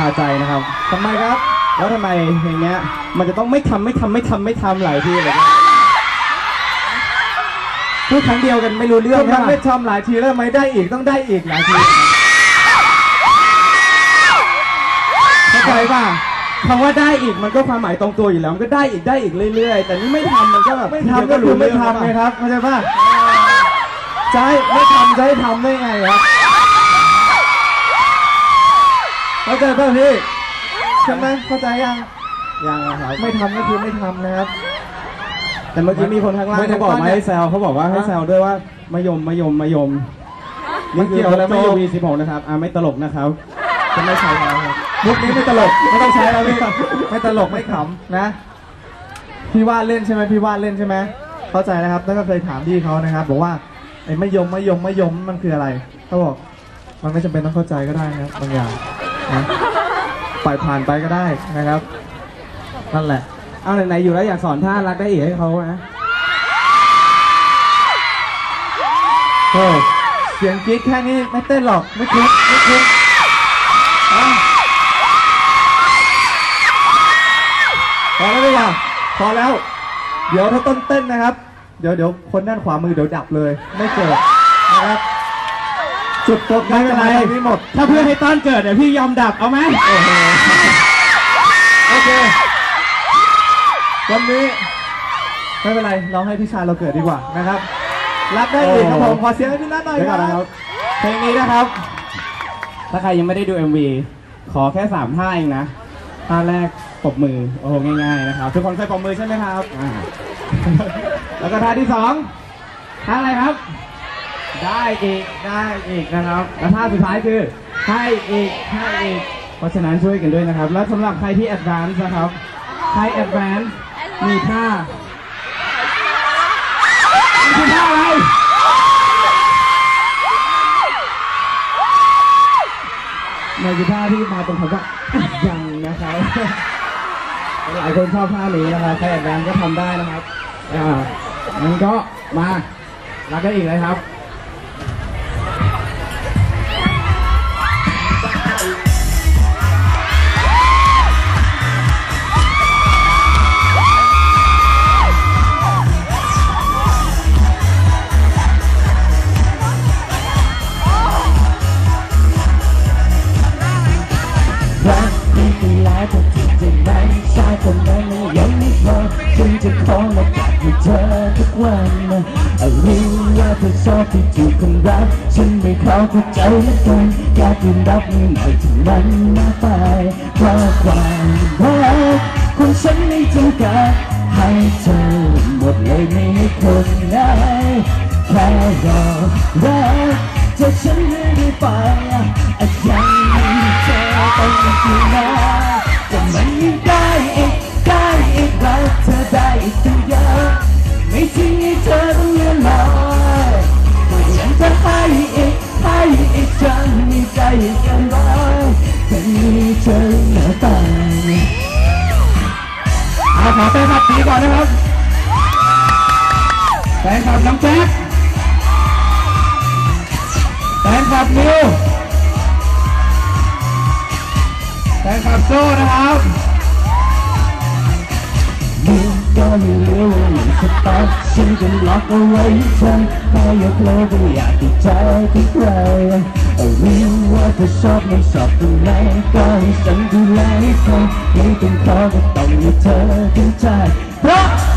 คาใจนะครับทำไมครับ แล้วทำไมเพลงเนี้ย มันจะต้องไม่ทำไม่ทำไม่ทำไม่ทำหลายทีเลยครับพูดครั้งเดียวกันไม่รู้เรื่องทำไมใช่ไหมไม่ทำหลายทีแล้วทำไมได้อีกต้องได้อีกหลายทีเข้าใจป่ะคำว่าได้อีกมันก็ความหมายตรงตัวอยู่แล้วมันก็ได้อีกได้อีกเรื่อย ๆ แต่นี่ไม่ทำมันก็แบบไม่ทำก็คือไม่ทำไงครับเข้าใจป่ะจะให้ไม่ทำจะให้ทำได้ไงครับ เข้าใจป่ะพี่ใช่ไหมเข้าใจยังยังนะครับไม่ทำก็คือไม่ทำนะครับ แต่เมื่อกี้มีคนข้างล่างไม่ได้เขาบอกว่ามาให้แซวเขาบอกว่าให้แซวด้วยว่ามายมมายมมายมมันเกี่ยวอะไรไม่ไม่ยูโยวีสิบหกนะครับอ่าไม่ตลกนะครับจะไม่ใช่แล้วครับมุกนี้ไม่ตลกไม่ต้องใช้แล้วพี่ไม่ตลกไม่ขำนะพี่ว่าเล่นใช่ไหมพี่ว่าเล่นใช่ไหมเข้าใจนะครับแล้วก็เคยถามพี่เขานะครับ บอกว่าไอ้ไม่ยมไม่ยมไม่ยมมันคืออะไรเขาบอก มันไม่จำเป็นต้องเข้าใจก็ได้นะครับบางอย่าง นะปล่อยผ่านไปก็ได้นะครับนั่นแหละ เอาไหนๆอยู่แล้วอยากสอนท่ารักได้อีกให้เขานะโอ้เสียงกรี๊ดแค่นี้ไม่เต้นหรอกไม่คุ้มไม่คุ้มอะพอแล้วดีกว่าพอแล้ว เดี๋ยวถ้าต้นเต้นนะครับ เดี๋ยวเดี๋ยวคนด้านขวามือเดี๋ยวดับเลย ไม่เกิดนะครับ จุดโฟกัสจะมาทางนี้หมด ถ้าเพื่อให้ต้อนเกิดเดี๋ยวพี่ยอมดับเอาไหมโอ้โหโอเค วันนี้ ไม่เป็นไรเราให้พี่ชายเราเกิดดีกว่านะครับ รับได้อีกครับผมขอเสียงให้พี่นัทหน่อยเดี๋ยวคก่อนรันะครับบเพลงนี้นะครับ ถ้าใครยังไม่ได้ดู MV ขอแค่สามท่าเองนะท่าแรกปรบมือ โอ้โหง่ายๆนะครับ ทุกคนเคยปรบมือใช่ไหมครับอ่าแล้วก็ท่าที่สองท่าอะไรครับ ได้อีกได้อีกนะครับ แล้วท่าสุดท้ายคือให้อีกให้อีก เพราะฉะนั้นช่วยกันด้วยนะครับ แล้วสำหรับใครที่ advance นะครับ ใคร advance มีท่านี่คือท่าอะไรในกีตาร์ที่มาตรงคำว่ายังนะครับหลายคนชอบท่านี้นะครับใครแอยากแดนก็ทำได้นะครับอ่างั้นก็มารักกันอีกเลยครับ ให้เธอทุกวันรู้ว่าเธอชอบที่ถูกคนรัก ฉันไม่เข้าใจเหลือเกินอยากยืนรับไม่หน่อยที่มันมาไปเพราะความรักของฉันไม่จำกัดให้เธอหมดเลยไม่ให้คนไหนแค่รอรักจะฉันไม่ได้ไปอาจยังมีเธอต้องอยู่นะจ เธอเหนือตายเอาขอแฟนคลับสีก่อนนะครับแฟนคลับน้องแจ๊คแฟนคลับนิวแฟนคลับโซ่นะครับมึงก็ไม่รู้ว่ามันจะตายฉันจะล็อกเอาไว้ให้เธอไม่อยากรู้ไม่อยากติดใจกับใครรู้ว่า เธอชอบไม่ชอบตรงไหนก็ให้ฉันดูแลให้เธอไม่ต้องขอก็ต้องให้เธอถึงใจเพราะ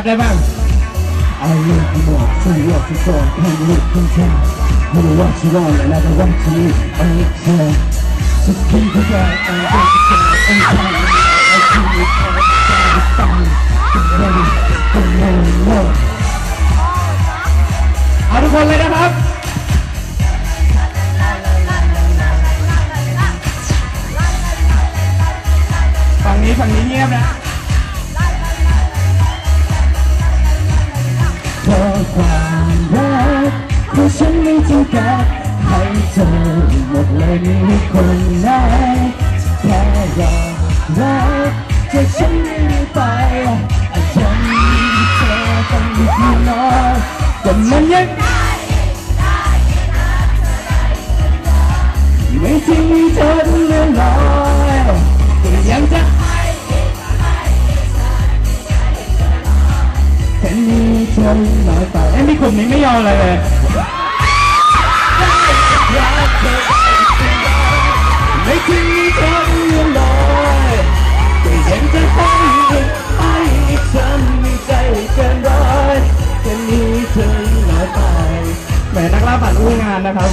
บได้บ้างอาเรื่งที่บอกสู้ว่าที่สอนให้ลูกทั้งแค่ไม่รู้ว่าที่รอแล้วแต่ว่าฉันนี้แค่สุดที่ทุกอย่างอันนี้แค่อันนี้ไอ้ที่ไม่พอตั้งเป็นเองเป็นเรื่องเอาทุกคนเลยนะครับฝั่งนี้ฝั่งนี้เงียบนะ ธอความรักของฉันไม่จำกัดให้เธอหมดเลยมีคนไหนแค่รอรักจากฉันไม่ได้ไปฉันเธอต้องมีเพียงน้อยแต่มันยังไม่ทิ้งให้เธอเลื่อนลอย มีเธอน้อยไปเอ้ยมีกลุ่มนี้ไม่ยอมเลยเลยไม่ทิ้งให้เธอเลื่อนลอยแต่ยังจะไปอีกไปอีกฉันมีใจเกินร้อยแค่มีเธอน้อยไปแหมนักล่าฝันอู้งานนะครับ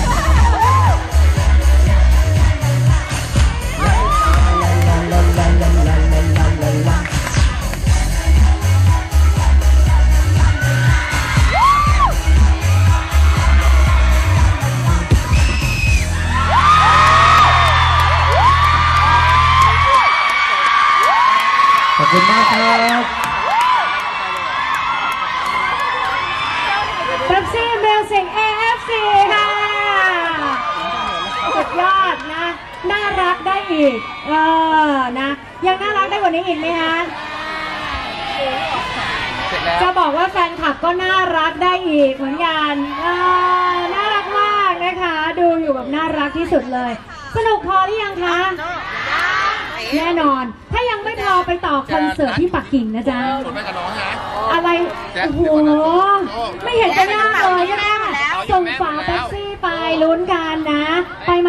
อีก เออ นะ ยังน่ารักได้กว่านี้อีกไหมคะจะบอกว่าแฟนคลับก็น่ารักได้อีกเหมือนกันเออน่ารักมากนะคะ ดูอยู่แบบน่ารักที่สุดเลย สนุกพอหรือยังคะ แน่นอน ถ้ายังไม่พอไปต่อคอนเสิร์ตที่ปักกิ่งนะจ๊ะอะไร โอ้โห ไม่เห็นจะยากเลยใช่ไหมส่งฝาเป๊ปซี่ไปลุ้นกันนะ ไปไหม